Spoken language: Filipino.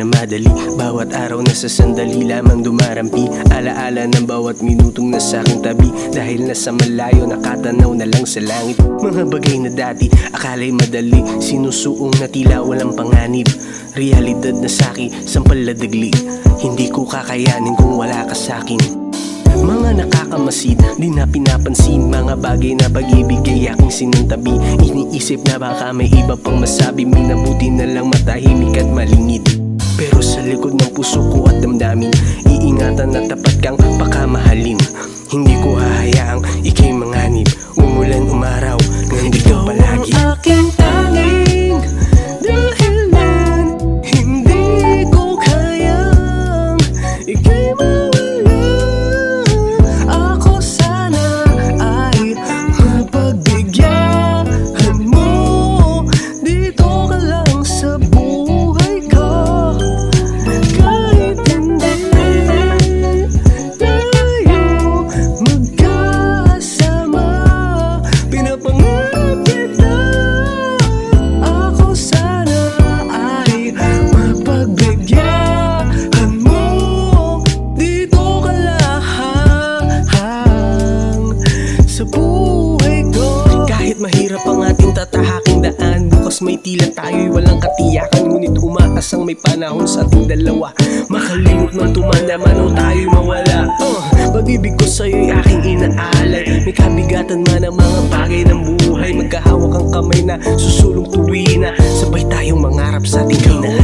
sana madali. Bawat araw na sa sandali lamang dumarampi. Alaala ng bawat minutong nasa aking tabi. Dahil nasa malayo nakatanaw na lang sa langit. Mga bagay na dati akala'y madali. Sinusuong na tila walang panganib. Realidad na saki, sampal na dagli Hindi ko kakayanin kung wala ka sa'kin mga nakakamasid, di na pinapansin. Mga bagay na pag-ibig ay aking sinuntabi. Iniisip na baka may iba pang masabi. Minabuti na lang matahimik at malingid Pero sa likod ng puso ko at damdamin Iingatan na tapat kang pakamahalin Hindi ko hahayaang ikay manganib. Umulan, umaraw, nandito palagi Ang aking tanging dahilan Hindi ko kayang ikay mahirap ang ating tatahaking daan. Bukas may tila tayo'y walang katiyakan Ngunit umaas ang may panahon sa ating dalawa. Makalimot man tumanaman o tayo'y mawala. Uh, Pag-ibig ko sa'yo'y aking inaalay. May kabigatan man ang mga bagay ng buhay. Magkahawak ang kamay na susulong tuwi na. Sabay tayong mangarap sa ating Aking